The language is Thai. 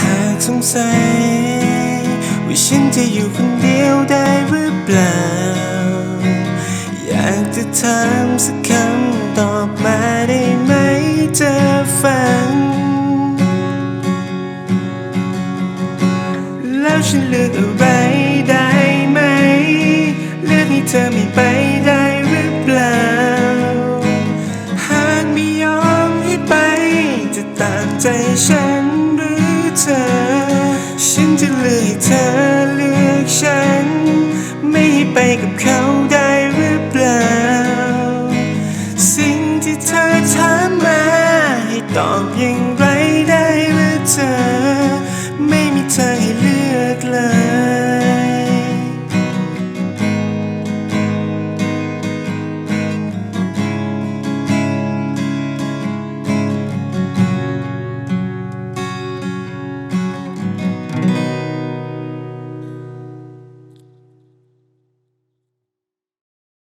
หากสงสัยว่าฉันจะอยู่คนเดียวได้หรือเปล่า อยากจะถามสักคำตอบมาได้ไหมจะฟัง แล้วฉันเลือกอะไรได้ไหม เลือกให้เธอไม่ไปได้หรือเปล่า หากไม่ยอมให้ไปจะตามใจฉัน เธอ ฉันจะเลือกเธอเลือกฉัน ไม่ให้ไปกับเขาได้หรือเปล่า สิ่งที่เธอถามมา ให้ตอบอย่างไรได้หรือเธอ ไม่มีเธอให้เลือกเลย